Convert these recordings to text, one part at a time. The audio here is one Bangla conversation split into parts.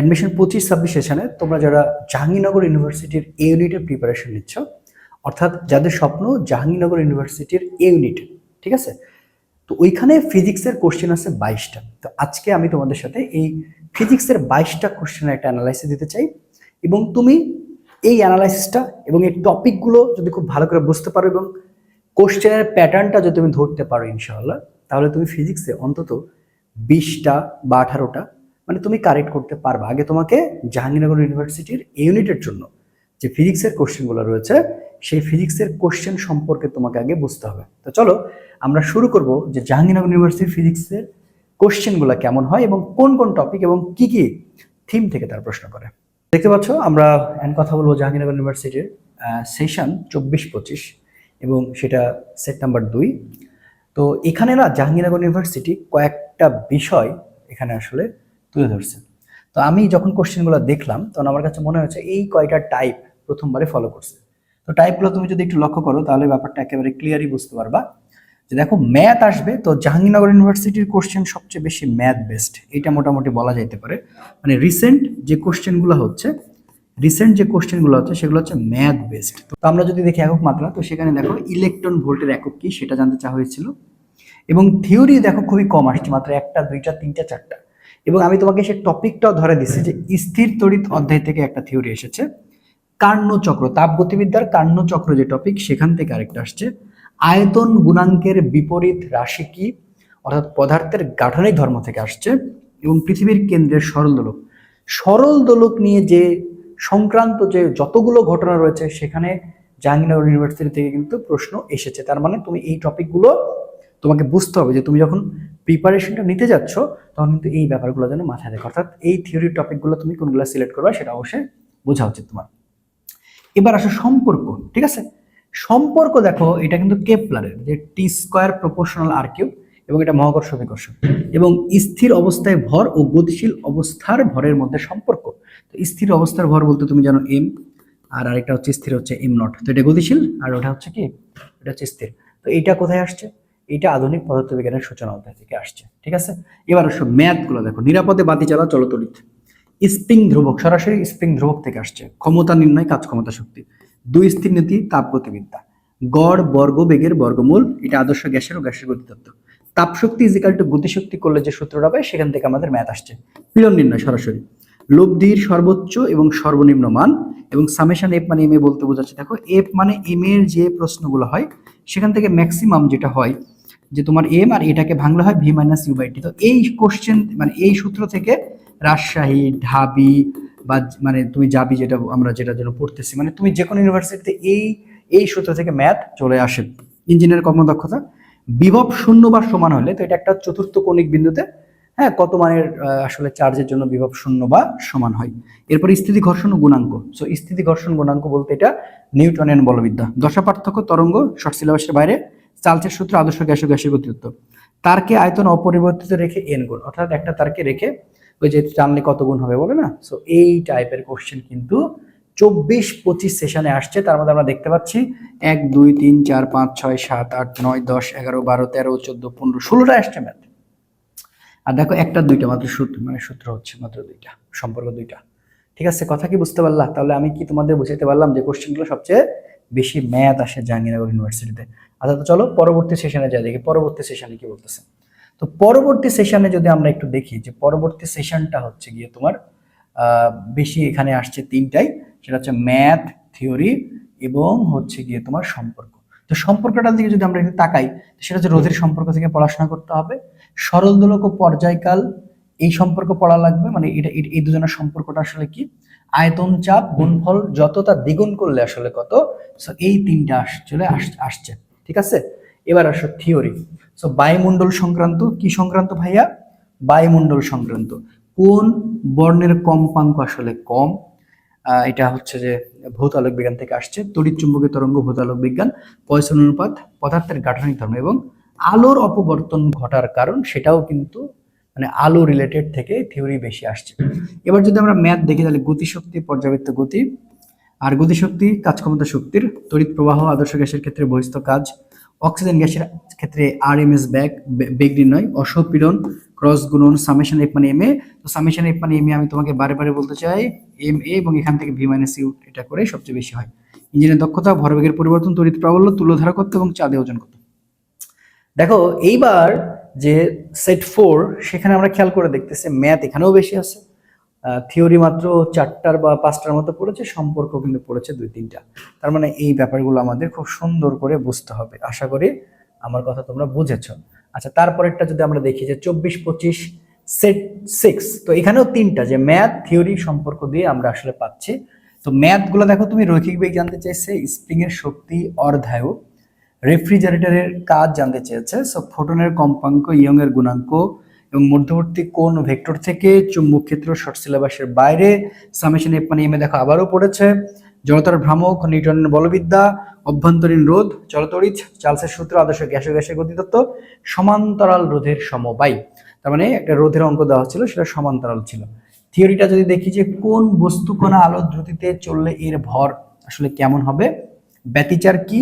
অ্যাডমিশন পঁচিশ ছাব্বিশ সেশনে তোমরা যারা জাহাঙ্গীরনগর ইউনিভার্সিটির এ ইউনিটের প্রিপারেশন নিচ্ছ, অর্থাৎ যাদের স্বপ্ন জাহাঙ্গীরনগর ইউনিভার্সিটির এ ইউনিট ঠিক আছে? তো ওইখানে ফিজিক্সের কোশ্চেন আছে বাইশটা। তো আজকে আমি তোমাদের সাথে এই ফিজিক্সের বাইশটা কোশ্চেনের একটা অ্যানালাইসিস দিতে চাই এবং তুমি এই অ্যানালাইসিসটা এবং এই টপিকগুলো যদি খুব ভালো করে বুঝতে পারো এবং কোশ্চেনের প্যাটার্নটা যদি তুমি ধরতে পারো ইনশাআল্লাহ, তাহলে তুমি ফিজিক্সে অন্তত বিশটা বা আঠারোটা মানে তুমি কারেক্ট করতে পারবে। আগে তোমাকে জাহাঙ্গীরনগর ইউনিভার্সিটির ইউনিটের জন্য যে ফিজিক্সের কোশ্চেনগুলো রয়েছে, সেই ফিজিক্সের কোশ্চেন সম্পর্কে তোমাকে আগে বুঝতে হবে। তো চলো, আমরা শুরু করব যে জাহাঙ্গীরনগর ইউনিভার্সিটির ফিজিক্সের কোশ্চেনগুলো কেমন হয় এবং কোন কোন টপিক এবং কি কি থিম থেকে তার প্রশ্ন করে। দেখতে পাচ্ছ, আমরা এখন কথা বলব জাহাঙ্গীরনগর ইউনিভার্সিটির সেশন চব্বিশ পঁচিশ এবং সেটা সেট নাম্বার দুই। তো এখানে না জাহাঙ্গীরনগর ইউনিভার্সিটি কয়েকটা বিষয় এখানে আসলে তুলে ধরছে। তো আমি যখন কোশ্চেনগুলো দেখলাম, তখন আমার কাছে মনে হয়েছে এই কয়টা টাইপ প্রথমবারে ফলো করছে। তো টাইপগুলো তুমি যদি একটু লক্ষ্য করো, তাহলে ব্যাপারটা একেবারে ক্লিয়ারই বুঝতে পারবা। যে দেখো ম্যাথ আসবে তো জাহাঙ্গীরনগর ইউনিভার্সিটির কোশ্চেন সবচেয়ে বেশি ম্যাথ বেসড এটা মোটামুটি বলা যেতে পারে। মানে রিসেন্ট যে কোশ্চেনগুলো হচ্ছে রিসেন্ট যে কোশ্চেনগুলো হচ্ছে, সেগুলো হচ্ছে ম্যাথ বেসড তো আমরা যদি দেখি একক মাত্রা, তো সেখানে দেখো ইলেকট্রন ভোল্টের একক কি, সেটা জানতে চাওয়া হয়েছিল। এবং থিওরি দেখো খুবই কম আসছে, মাত্র একটা, দুইটা, তিনটা, চারটা। এবং আমি তোমাকে সে টপিকটাও ধরে দিচ্ছি যে স্থির তড়িৎ অধ্যায় থেকে একটা থিওরি এসেছে। কার্ণচক্র তাপগতিবিদ্যার কার্ণচক্র যে টপিক, সেখান থেকে আরেকটা আসছে। আয়তন গুণাঙ্কের বিপরীত রাশি কি? অর্থাৎ পদার্থের গাঠনিক ধর্ম থেকে আসছে এবং পৃথিবীর কেন্দ্রের সরল দোলক। সরল দোলক নিয়ে যে সংক্রান্ত যে যতগুলো ঘটনা রয়েছে, সেখানে জাহাঙ্গীরনগর ইউনিভার্সিটি থেকে কিন্তু প্রশ্ন এসেছে। তার মানে তুমি এই টপিকগুলো তোমাকে বুঝতে হবে যে তুমি যখন প্রিপারেশনটা নিতে যাচ্ছ, তখন কিন্তু এই ব্যাপারগুলো যেন মাথায় দেখো অর্থাৎ এই থিওরি টপিকগুলো তুমি কোনগুলো সিলেক্ট করবে সেটা অবশ্যই বোঝা উচিত তোমার। এবার আসো সম্পর্ক, ঠিক আছে? সম্পর্ক দেখো, এটা কিন্তু কেপলারের যে T square proportional R cube এবং এটা মহাকর্ষ বিকর্ষণ এবং স্থির অবস্থায় ভর ও গতিশীল অবস্থার ভরের মধ্যে সম্পর্ক। তো স্থির অবস্থার ভর বলতে তুমি জানো এম আর আরেকটা হচ্ছে স্থির হচ্ছে এম নট তো এটা গতিশীল, আর ওটা হচ্ছে কি? এটা হচ্ছে স্থির। তো এটা কোথায় আসছে? এটা আধুনিক পদার্থবিজ্ঞানের সূচনা অধ্যায় থেকে আসছে, ঠিক আছে? এবার আসো ম্যাথগুলো দেখো, নিরাপদে বাতি চালা চলতরিত স্প্রিং ধ্রুবক, সরাসরি স্প্রিং ধ্রুবক থেকে আসছে, ক্ষমতা নির্ণয়, কাজ ক্ষমতা শক্তি। দুই স্থির নীতি তাপগতিবিদ্যা গড়, বর্গ, বেগের বর্গমূল, এটা আদর্শ গ্যাসের ও গ্যাসের গতিতত্ত্ব। তাপশক্তি ইজিক্যাল টু গতিশক্তি করলে যে সূত্রটা পায় সেখান থেকে আমাদের ম্যাথ আসছে। পীড়ন নির্ণয়, সরাসরি। লব্ধির সর্বোচ্চ এবং সর্বনিম্ন মান এবং সামেশন এফ মানে এম এ বলতে বোঝাচ্ছে, দেখো এফ মানে এম এর যে প্রশ্নগুলো হয়, সেখান থেকে ম্যাক্সিমাম যেটা হয় যে তোমার এম আর এটাকে ভাঙলে হয় V minus U by T তো এই কোশ্চেন মানে এই সূত্র থেকে রাজশাহী, ঢাবি বা মানে তুমি যাবি যেটা আমরা যেটা যেন পড়তেছি মানে তুমি যে কোনো ইউনিভার্সিটিতে এই এই সূত্র থেকে ম্যাথ চলে আসে। ইঞ্জিনিয়ার কর্মদক্ষতা, বিভব শূন্য বা সমান হলে, তো এটা একটা চতুর্থ কৌণিক বিন্দুতে হ্যাঁ কত মানের আসলে চার্জের জন্য বিভব শূন্য বা সমান হয়। এরপর স্থিতি ঘর্ষণ গুণাঙ্ক। সো স্থিতি ঘর্ষণ গুণাঙ্ক বলতে এটা নিউটনের বলবিদ্যা। দশা পার্থক্য, তরঙ্গ শর্ট সিলেবাসের বাইরে চার্লসের সূত্র আদর্শ গ্যাস গ্যাসের গতিত্ব তারকে আয়তন অপরিবর্তিত রেখে এন গুণ, অর্থাৎ একটা তারকে রেখে ওই যে টানলে কত গুণ হবে বলে না? সো এই টাইপের কোশ্চেন কিন্তু চব্বিশ পঁচিশ সেশনে আসছে। তার মধ্যে আমরা দেখতে পাচ্ছি এক, দুই, তিন, চার, পাঁচ, ছয়, সাত, আট, নয়, দশ, এগারো, বারো, তেরো, চোদ্দ, পনেরো, ষোলোটা আসছে ম্যাথ আর দেখো একটা, দুইটা, মাত্র সূত্র মানে সূত্র হচ্ছে মাত্র দুইটা, সম্পর্ক দুইটা। ঠিক আছে, কথা কি বুঝতে পারলা? তাহলে আমি কি তোমাদের বুঝাতে পারলাম যে কোশ্চেনগুলো সবচেয়ে বেশি ম্যাথ আসে জাহাঙ্গীরনগর ইউনিভার্সিটিতে। আচ্ছা তো চলো পরবর্তী সেশনে যাই, দেখি পরবর্তী সেশনে কি বলতেছে। তো পরবর্তী সেশনে যদি আমরা একটু দেখি যে পরবর্তী সেশনটা হচ্ছে গিয়ে তোমার বেশি এখানে আসছে তিনটাই, সেটা হচ্ছে ম্যাথ, থিওরি এবং হচ্ছে গিয়ে তোমার সম্পর্ক। তো সম্পর্কটার দিকে যদি আমরা একটু তাকাই সেটা হচ্ছে রোধের সম্পর্ক থেকে পড়াশোনা করতে হবে। সরল দোলক ও পর্যায়কাল, এই সম্পর্ক পড়া লাগবে মানে এটা, এই দুজনের সম্পর্কটা আসলে কি? আয়তন চাপ, গুণফল যত তা দ্বিগুণ করলে আসলে কত? সো এই তিনটা আস- চলে আস- আসছে। ঠিক আছে? এবার আসো থিওরি সো বায়ুমণ্ডল সংক্রান্ত, কি সংক্রান্ত ভাইয়া? বায়ুমণ্ডল সংক্রান্ত। কোন বর্ণের কম্পাঙ্ক আসলে কম? এটা হচ্ছে যে ভৌতালোক বিজ্ঞান থেকে আসছে। তড়িৎ চুম্বকীয় তরঙ্গ, ভৌতালোক বিজ্ঞান, পয়সন অনুপাত, পদার্থের গাঠনিক ধর্ম এবং আলোর অপবর্তন ঘটার কারণ, সেটাও কিন্তু মানে আলো রিলেটেড থেকে থিওরি বেশি আসছে। এবার যদি আমরা ম্যাথ দেখি, তাহলে গতিশক্তি পর্যাবৃত্ত গতি আর গতিশক্তি কাজ ক্ষমতা শক্তির তড়িৎ প্রবাহ, আদর্শ গ্যাসের ক্ষেত্রে বহিস্থ কাজ, অক্সিজেন গ্যাসের ক্ষেত্রে আর এম এস ব্যাগ বেগ নির্ণয় অসপীড়ন ক্রস গুণন সামেশন এফ মানে এম এ তো সামেশন এফ মানে এম এ আমি তোমাকে বারে বারে বলতে চাই এম এ এবং এখান থেকে ভি মাইনাস ইউ এটা করে সবচেয়ে বেশি হয়। ইঞ্জিনের দক্ষতা, ভরবেগের পরিবর্তন, তড়িৎ প্রাবল্য তুলোধারকত্ব এবং চাঁদে ওজন কত? দেখো, এইবার যে সেট ফোর সেখানে আমরা খেয়াল করে দেখতেছি ম্যাথ এখানেও বেশি আছে। থিওরি মাত্র চারটার বা পাঁচটার মতো পড়েছে, সম্পর্ক কিন্তু পড়েছে দুই, তিনটা। তার মানে এই ব্যাপারগুলো আমাদের খুব সুন্দর করে বুঝতে হবে। আশা করি আমার কথা তোমরা বুঝেছ। আচ্ছা তারপরেরটা যদি আমরা দেখি যে চব্বিশ, পঁচিশ সেট সিক্স তো এখানেও তিনটা যে ম্যাথ থিওরি সম্পর্ক দিয়ে আমরা আসলে পাচ্ছি। তো ম্যাথগুলো দেখো, তুমি রৈখিক বেগ জানতে চাইছে স্প্রিং এর শক্তি, অর্ধায়ু। রেফ্রিজারেটরের কাজ জানতে চেয়েছে। সো ফোটনের কম্পাঙ্ক ইয়ং এর গুণাঙ্ক এবং মধ্যবর্তী কোন ভেক্টর থেকে চুম্বক ক্ষেত্র শর্ট সিলেবাসের বাইরে সামেশন এফ মানে এমে দেখো আবারও পড়েছে। জড়তার ভ্রামক, নিউটনের বলবিদ্যা, অভ্যন্তরীণ রোধ জলতড়িৎ চার্লসের সূত্র, আদর্শ গ্যাসীয় গ্যাসের গতিতত্ত্ব, সমান্তরাল রোধের সমবায়। তার মানে একটা রোধের অঙ্ক দেওয়া হচ্ছিল, সেটা সমান্তরাল ছিল। থিওরিটা যদি দেখি যে কোন বস্তু কোনা আলোর দ্রুতিতে চললে এর ভর আসলে কেমন হবে, ব্যতিচার কি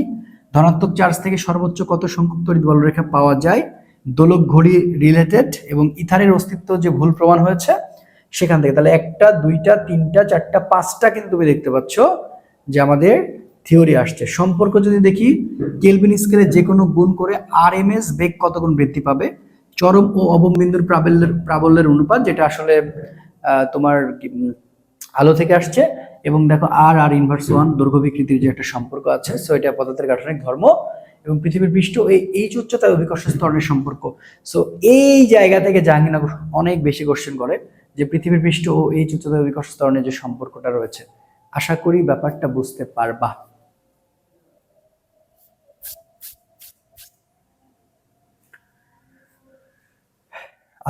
ধনাত্মক চার্জ থেকে সর্বোচ্চ কত সংখ্যক তড়িৎ বলরেখা পাওয়া যায়? দোলক ঘড়ি রিলেটেড এবং ইথারের অস্তিত্ব যে ভুল প্রমাণ হয়েছে, সেখান থেকে। তাহলে একটা, দুইটা, তিনটা, চারটা, পাঁচটা কিন্তু তুমি দেখতে পাচ্ছ যে আমাদের থিওরি আসছে। সম্পর্ক যদি দেখি কেলভিন স্কেলে যে কোনো গুণ করে আর এম এস বেগ কত গুণ বৃদ্ধি পাবে? চরম ও অবমবিন্দুর প্রাবল্যের প্রাবল্যের অনুপাত, যেটা আসলে তোমার আলো থেকে আসছে। এবং দেখো আর আর ইনভার্স ওয়ান দৈর্ঘ্য বিকৃতির যে একটা সম্পর্ক আছে সো এটা পদার্থের গাঠনিক ধর্ম এবং পৃথিবীর পৃষ্ঠ এই এইচ উচ্চতায় অভিকর্ষ স্তরণের সম্পর্ক। সো এই জায়গা থেকে জাহাঙ্গীরনগর অনেক বেশি কোশ্চেন করে যে পৃথিবীর পৃষ্ঠ ও এইচ উচ্চতায় অভিকর্ষ স্তরণের যে সম্পর্কটা রয়েছে। আশা করি ব্যাপারটা বুঝতে পারবা।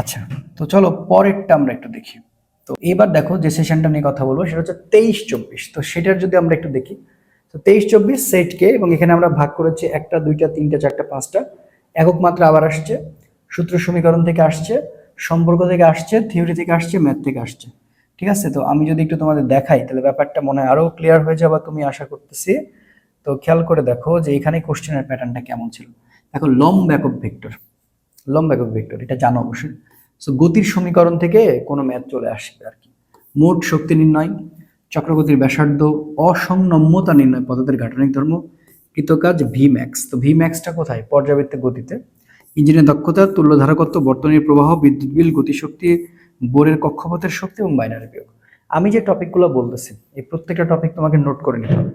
আচ্ছা তো চলো পরেরটা আমরা একটু দেখি। তো এবার দেখো যে সেশনটা নিয়ে কথা বলব, সেটা হচ্ছে তেইশ চব্বিশ। তো সেটার যদি আমরা একটু দেখি, তো তেইশ চব্বিশ সেটকে এবং এখানে আমরা ভাগ করেছি একটা, দুইটা, তিনটা, চারটা, পাঁচটা একক মাত্রা আবার আসছে, সূত্র সমীকরণ থেকে আসছে, সম্পর্ক থেকে আসছে থিওরি থেকে আসছে ম্যাথ থেকে আসছে। ঠিক আছে? তো আমি যদি একটু তোমাদের দেখাই, তাহলে ব্যাপারটা মনে হয় আরও ক্লিয়ার হয়ে যাবে তুমি আশা করতেছি। তো খেয়াল করে দেখো যে এখানে কোশ্চেনের প্যাটার্নটা কেমন ছিল। দেখো লম্ব একক ভেক্টর। লম্ব একক ভেক্টর, এটা জানো অবশ্যই। সো গতির সমীকরণ থেকে কোনো ম্যাথ চলে আসবে আর কি। মোট শক্তি নির্ণয়, চক্রগতির ব্যাসার্ধ, অসংনম্যতা নির্ণয় পদার্থের গাঠনিক ধর্ম, কৃতকাজ ভি ম্যাক্স তো ভি ম্যাক্সটা কোথায়? পর্যাবৃত্ত গতিতে। ইঞ্জিনের দক্ষতা তুল্য ধারকত্ব বর্তনীর প্রবাহ, বিদ্যুৎ বিল, গতিশক্তি, বোরের কক্ষপথের শক্তি এবং বাইনারি বিয়োগ। আমি যে টপিকগুলো বলতেছি, এই প্রত্যেকটা টপিক তোমাকে নোট করে নিতে হবে।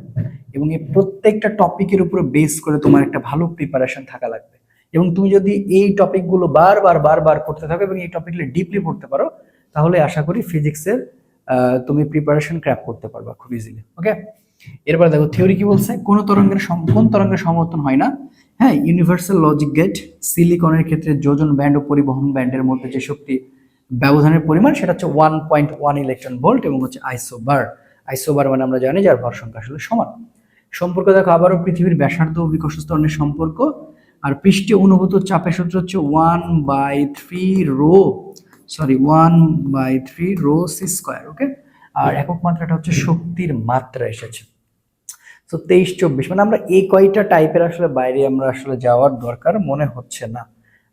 এবং এই প্রত্যেকটা টপিকের উপরে বেস করে তোমার একটা ভালো প্রিপারেশন থাকা লাগবে। এবং তুমি যদি এই টপিকগুলো বারবার বারবার করতে থাকো এবং এই টপিকগুলো ডিপলি পড়তে পারো, তাহলে আশা করি ফিজিক্সের তুমি প্রিপারেশন ক্র্যাপ করতে পারবা খুব ইজিলি ওকে এরপর দেখো থিওরি কি বলছে? কোন তরঙ্গের কোন তরঙ্গের সমর্থন হয় না? হ্যাঁ ইউনিভার্সাল লজিক গেট সিলিকনের ক্ষেত্রে যোজন ব্যান্ড ও পরিবহন ব্যান্ডের মধ্যে যে শক্তি ব্যবধানের পরিমাণ, সেটা হচ্ছে one point one electron volt এবং হচ্ছে আইসোবার আইসোবার মানে আমরা জানি যার ভর সংখ্যা আসলে সমান। সম্পর্ক দেখো, আবারও পৃথিবীর ব্যাসার্ধ ও বিকর্ষ স্তরণের সম্পর্ক। আর পৃষ্ঠে অনুভূত চাপের সূত্র হচ্ছে one by three rho sorry one by three rho C square okay আর একক মাত্রাটা হচ্ছে শক্তির মাত্রা এসেছে। তো তেইশ চব্বিশ মানে আমরা এই কয়টা টাইপের আসলে বাইরে আমরা আসলে যাওয়ার দরকার মনে হচ্ছে না।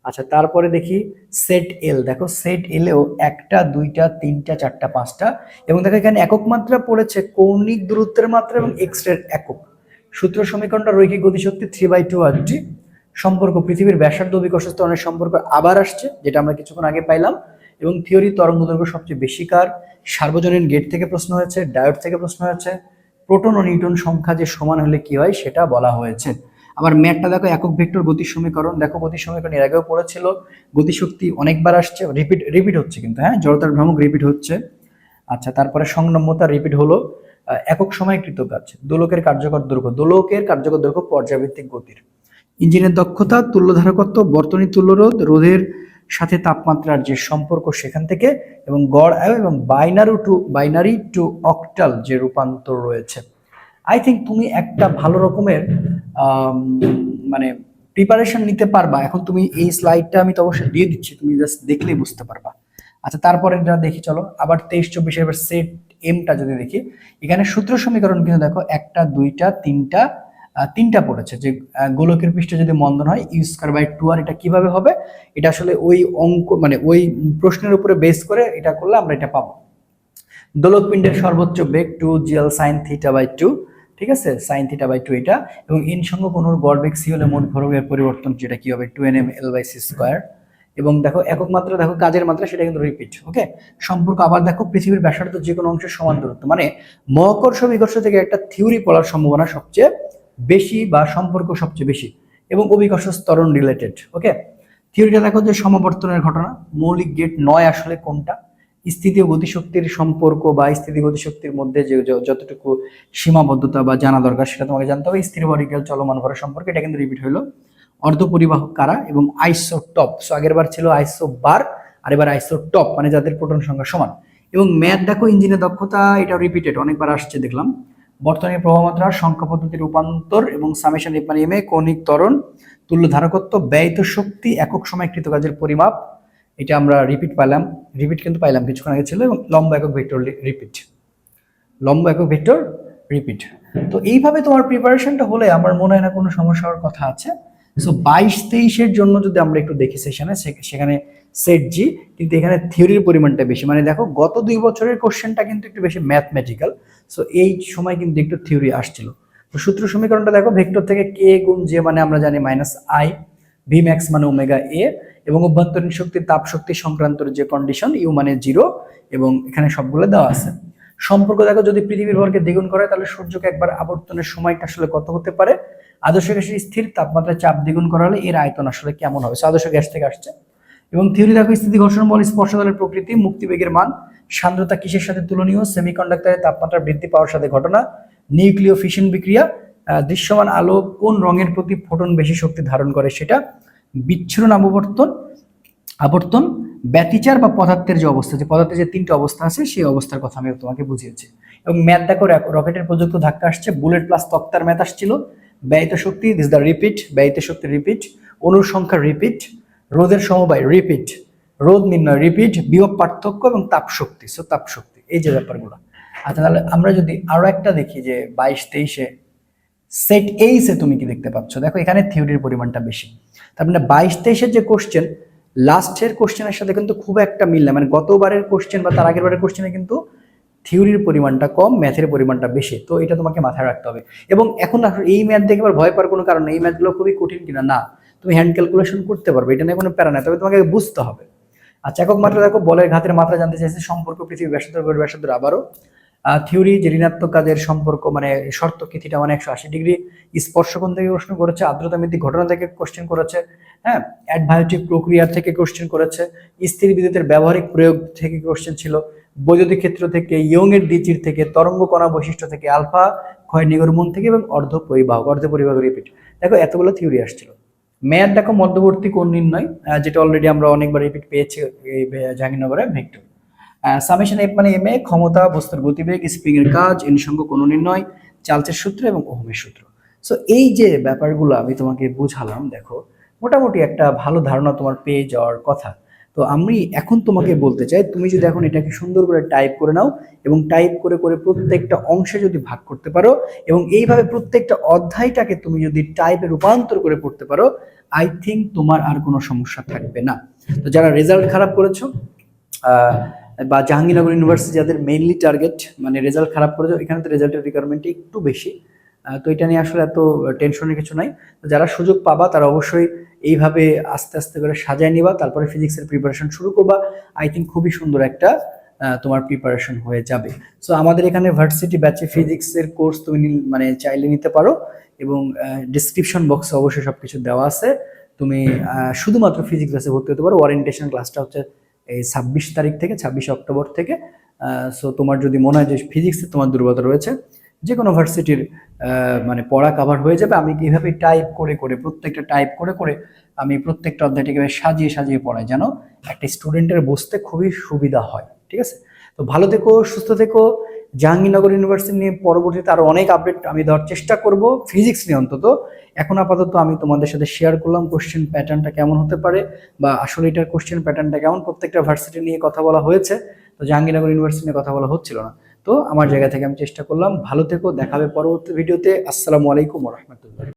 আচ্ছা তারপরে দেখি সেট এল দেখো সেট এলেও একটা দুইটা তিনটা চারটা পাঁচটা এবং দেখো এখানে একক মাত্রা পড়েছে কৌণিক দূরত্বের মাত্রা এবং এক্স রের একক। সূত্র সমীকরণটা রৈখিক গতিশক্তি three by two R T সম্পর্ক, পৃথিবীর ব্যাসার্ধ বিকর্ষ অনেক সম্পর্ক আবার আসছে, যেটা আমরা কিছুক্ষণ আগে পাইলাম। এবং থিওরি তরঙ্গ দৈর্ঘ্য সবচেয়ে বেশি কার? সার্বজনীন গেট থেকে প্রশ্ন হয়েছে, ডায়োড থেকে প্রশ্ন হয়েছে, প্রোটন ও নিউটন সংখ্যা যে সমান হলে কি হয় সেটা বলা হয়েছে। আবার ম্যাটটা দেখো একক ভেক্টর গতি সমীকরণ, দেখো গতি সমীকরণ এর আগেও পড়েছিল, গতিশক্তি অনেকবার আসছে রিপিট রিপিট হচ্ছে কিন্তু হ্যাঁ? জড়তার ভ্রামক রিপিট হচ্ছে। আচ্ছা তারপরে সংনম্যতা রিপিট হলো একক সময়কৃত কাজ, দোলকের কার্যকর দৈর্ঘ্য, দোলকের কার্যকর দৈর্ঘ্য পর্যাবৃত্তিক গতির। ইঞ্জিনের দক্ষতা, তুল্যধারকত্ব, বর্তনী তুল্যরোধ, রোধের সাথে তাপমাত্রার যে সম্পর্ক সেখান থেকে এবং গড় আয়ু এবং binary to binary to octal যে রূপান্তর রয়েছে। আই থিঙ্ক তুমি একটা ভালো রকমের মানে প্রিপারেশন নিতে পারবা। এখন তুমি এই স্লাইডটা আমি তো অবশ্যই দিয়ে দিচ্ছি, তুমি জাস্ট দেখলেই বুঝতে পারবা। আচ্ছা তারপরে যা দেখি, চলো। আবার তেইশ চব্বিশে এবার সেট এমটা যদি দেখি, এখানে সূত্র সমীকরণ কিন্তু দেখো, একটা, দুইটা, তিনটা তিনটা পড়েছে। যে গোলকের পৃষ্ঠে যদি মন্দন হয় ইউ স্কোয়ার বাই টু আর এটা কীভাবে হবে? এটা আসলে ওই অঙ্ক মানে ওই প্রশ্নের উপরে বেস করে এটা করলে আমরা এটা পাবো। দোলকপিণ্ডের সর্বোচ্চ বেগ two GL sine theta by two ঠিক আছে? সাইন থিটা বাই টু এটা। এবং ইন সঙ্গ কোনোর গড় বেগ সি হলে মোট ভরবেগের পরিবর্তন যেটা কি হবে? Two N M L by C square এবং দেখো, একক মাত্রা, দেখো, কাজের মাত্রা, সেটা কিন্তু রিপিট ওকে সম্পর্ক আবার দেখো, পৃথিবীর ব্যাসার্ধ যে কোনো অংশের সমান দূরত্ব। মানে মহাকর্ষ বিকর্ষ থেকে একটা থিওরি পড়ার সম্ভাবনা সবচেয়ে বেশি বা সম্পর্ক সবচেয়ে বেশি এবং অভিকর্ষ স্তরণ রিলেটেড ওকে থিওরিটা দেখো যে সমাবর্তনের ঘটনা, মৌলিক গেট নয় আসলে কোনটা? স্থিতি গতিশক্তির সম্পর্ক বা স্থিতি গতিশক্তির মধ্যে যে যতটুকু সীমাবদ্ধতা বা জানা দরকার সেটা তোমাকে জানতে হবে। স্থির বডিক্যাল চলমান ভরের সম্পর্কে, এটা কিন্তু রিপিট হলো অর্ধ পরিবাহক কারা এবং আইসো টপ সো আগের বার ছিল আইসো বার আর এবার আইসো টপ মানে যাদের প্রোটন সংখ্যা সমান। এবং ম্যাথ দেখো ইঞ্জিনের দক্ষতা এটা রিপিটেড অনেকবার আসছে, দেখলাম। বর্তমানে প্রভাবমাত্রা, সংখ্যা পদ্ধতির রূপান্তর এবং সামেশন মানে এম এ কৌণিক ত্বরণ, তুল্য ধারকত্ব, ব্যয়িত শক্তি, একক সময় কৃত কাজের পরিমাপ। এটা আমরা রিপিট পাইলাম। রিপিট কিন্তু পাইলাম, কিছুক্ষণ আগে ছিল এবং লম্বা একক ভেক্টর রিপিট লম্বা একক ভেক্টর রিপিট তো এইভাবে তোমার প্রিপারেশনটা হলে আমার মনে হয় না কোনো সমস্যা হওয়ার কথা আছে। সো বাইশ তেইশের জন্য যদি আমরা একটু দেখি সেশনে সেখানে সেট জি কিন্তু এখানে থিওরির পরিমাণটা বেশি। মানে দেখো, গত দুই বছরের কোশ্চেনটা কিন্তু একটু বেশি ম্যাথমেটিক্যাল সো এই সময় কিন্তু একটু থিওরি আসছিল। তো সূত্র সমীকরণটা দেখো, ভেক্টর থেকে কে গুণ যে মানে আমরা জানি মাইনাস আই ভি ম্যাক্স মানে ওমেগা এ এবং অভ্যন্তরীণ শক্তির তাপ শক্তি সংক্রান্তর যে কন্ডিশন ইউ মানে জিরো এবং এখানে সবগুলো দেওয়া আছে। সম্পর্ক দেখো, যদি পৃথিবীর ভরকে দ্বিগুণ করে, তাহলে সূর্যকে একবার আবর্তনের সময়টা আসলে কত হতে পারে? আদর্শ গ্যাসের স্থির তাপমাত্রা চাপ দ্বিগুণ করা হলে এর আয়তন আসলে কেমন হবে? আদর্শ গ্যাস থেকে আসছে। এবং থিওরি দেখো, স্থিতি ঘর্ষণ বল স্পর্শদলের প্রকৃতি মুক্তিবেগের মান, সান্দ্রতা কিসের সাথে তুলনীয়? সেমিকন্ডাক্টরের তাপমাত্রা বৃদ্ধি পাওয়ার সাথে ঘটনা নিউক্লিয় ফিশন বিক্রিয়া দৃশ্যমান আলো কোন রঙের প্রতি ফোটন বেশি শক্তি ধারণ করে সেটা? বিচ্ছুরণ আবর্তন আবর্তন, ব্যতিচার বা পদার্থের যে অবস্থা, যে পদার্থের যে তিনটে অবস্থা আছে, সেই অবস্থার কথা আমি তোমাকে বুঝিয়েছি। এবং ম্যাথ দেখো রকেটের প্রযুক্ত ধাক্কা আসছে, বুলেট প্লাস তক্তার ম্যাথ আসছিল। ব্যয়িত শক্তি দিস দ্য রিপিট ব্যয়িত শক্তি রিপিট অনুর সংখ্যা রিপিট রোদের সমবায় রিপিট রোদ নির্ণয় রিপিট বিয়োগ পার্থক্য এবং তাপ শক্তি সো তাপ শক্তি, এই যে ব্যাপারগুলো। আচ্ছা তাহলে আমরা যদি আরও একটা দেখি যে বাইশ তেইশে সেট এইসে তুমি কি দেখতে পাচ্ছ? দেখো, এখানে থিওরির পরিমাণটা বেশি। তার মানে বাইশ তেইশের যে কোশ্চেন লাস্টের কোশ্চেনের সাথে কিন্তু খুব একটা মিল না। মানে গতবারের কোশ্চেন বা তার আগের বারের কোশ্চেনে কিন্তু থিওরির পরিমাণটা কম, ম্যাথের পরিমাণটা বেশি। তো এটা তোমাকে মাথায় রাখতে হবে। এবং এখন এই ম্যাথ দেখে আবার ভয় পাওয়ার কোনো কারণ এই ম্যাথগুলো খুবই কঠিন কিনা? না, তুমি হ্যান্ড ক্যালকুলেশন করতে পারবে। এটা নিয়ে কোনো প্যারা নাই। তবে তোমাকে বুঝতে হবে। আচ্ছা একক মাত্রা দেখো, বলের ঘাতের মাত্রা জানতে চাইছে, সম্পর্ক, পৃথিবী, ব্যাসার্ধ গড় আবারও। থিওরি যে ঋণাত্মক কাজের সম্পর্ক মানে শর্ত থিটা মানে একশো আশি ডিগ্রি, স্পর্শকোণ থেকে প্রশ্ন করেছে আর্দ্রতা মিতি ঘটনা থেকে কোশ্চেন করেছে হ্যাঁ? অ্যাডভায়োটিক প্রক্রিয়া থেকে কোশ্চেন করেছে, স্থির বিদ্যুতের ব্যবহারিক প্রয়োগ থেকে কোশ্চেন ছিল, বৈদ্যুতিক ক্ষেত্র থেকে ইয়ং এর দ্বিচির থেকে, তরঙ্গ কণা বৈশিষ্ট্য থেকে, আলফা, ক্ষয় নিগরমন থেকে এবং অর্ধ পরিবাহক অর্ধ পরিবাহক রিপিট দেখো, এতগুলো থিওরি আসছিল। মেয়াদ দেখো, মধ্যবর্তী কোণ নির্ণয় যেটা অলরেডি আমরা অনেকবার রিপিট পেয়েছি, এই জাহাঙ্গীরনগরে, ভেক্টর। সামেশন এফ মানে এম এ ক্ষমতা, বস্তুর গতিবেগ স্প্রিং এর কাজ এন সঙ্গ কোণ নির্ণয় চার্লসের সূত্র এবং ওহমের সূত্র। সো এই যে ব্যাপারগুলো আমি তোমাকে বুঝালাম, দেখো, মোটামুটি একটা ভালো ধারণা তোমার পেয়ে যাওয়ার কথা। তো আমি এখন তোমাকে বলতে চাই, তুমি যদি এখন এটাকে সুন্দর করে টাইপ করে নাও এবং টাইপ করে করে প্রত্যেকটা অংশে যদি ভাগ করতে পারো এবং এইভাবে প্রত্যেকটা অধ্যায়টাকে তুমি যদি টাইপে রূপান্তর করে পড়তে পারো আই থিঙ্ক তোমার আর কোনো সমস্যা থাকবে না। তো যারা রেজাল্ট খারাপ করেছ বা জাহাঙ্গীরনগর ইউনিভার্সিটি যাদের মেইনলি টার্গেট মানে রেজাল্ট খারাপ করেছ এখানে তো রেজাল্টের রিকোয়ারমেন্ট একটু বেশি। তো এটা নিয়ে আসলে এত টেনশনের কিছু নাই। তো যারা সুযোগ পাবা তারা অবশ্যই এইভাবে আস্তে আস্তে করে সাজায় নিবা তারপরে ফিজিক্সের প্রিপারেশন শুরু করবা। আই থিঙ্ক খুবই সুন্দর একটা তোমার প্রিপারেশন হয়ে যাবে। সো আমাদের এখানে ভার্সিটি ব্যাচে ফিজিক্সের কোর্স তুমি মানে চাইলে নিতে পারো এবং ডিসক্রিপশন বক্সে অবশ্যই সব কিছু দেওয়া আছে। তুমি শুধুমাত্র ফিজিক্স ব্যাচে ভর্তি হতে পারো। ওয়ারেন্টেশন ক্লাসটা হচ্ছে এই ছাব্বিশ তারিখ থেকে, ছাব্বিশ অক্টোবর থেকে সো তোমার যদি মনে হয় যে ফিজিক্সে তোমার দুর্বলতা রয়েছে যে কোনো ভার্সিটির মানে পড়া কাভার হয়ে যাবে, আমি কীভাবে টাইপ করে করে, প্রত্যেকটা টাইপ করে করে আমি প্রত্যেকটা অধ্যায়টাকে সাজিয়ে সাজিয়ে পড়াই যেন একটা স্টুডেন্টের বসতে খুবই সুবিধা হয়, ঠিক আছে? তো ভালো থেকো, সুস্থ থেকো জাহাঙ্গীরনগর ইউনিভার্সিটি নিয়ে পরবর্তীতে আরও অনেক আপডেট আমি দেওয়ার চেষ্টা করব ফিজিক্স নিয়ে অন্তত। এখন আপাতত আমি তোমাদের সাথে শেয়ার করলাম কোশ্চেন প্যাটার্নটা কেমন হতে পারে বা আসলে এটার কোশ্চেন প্যাটার্নটা কেমন, প্রত্যেকটা ভার্সিটি নিয়ে কথা বলা হয়েছে, তো জাহাঙ্গীরনগর ইউনিভার্সিটি নিয়ে কথা বলা হচ্ছিল না। তো আমার জায়গা থেকে আমি চেষ্টা করলাম, ভালো থেকো দেখাবে পরবর্তী ভিডিওতে আসসালামু আলাইকুম রহমতুল্লাহ।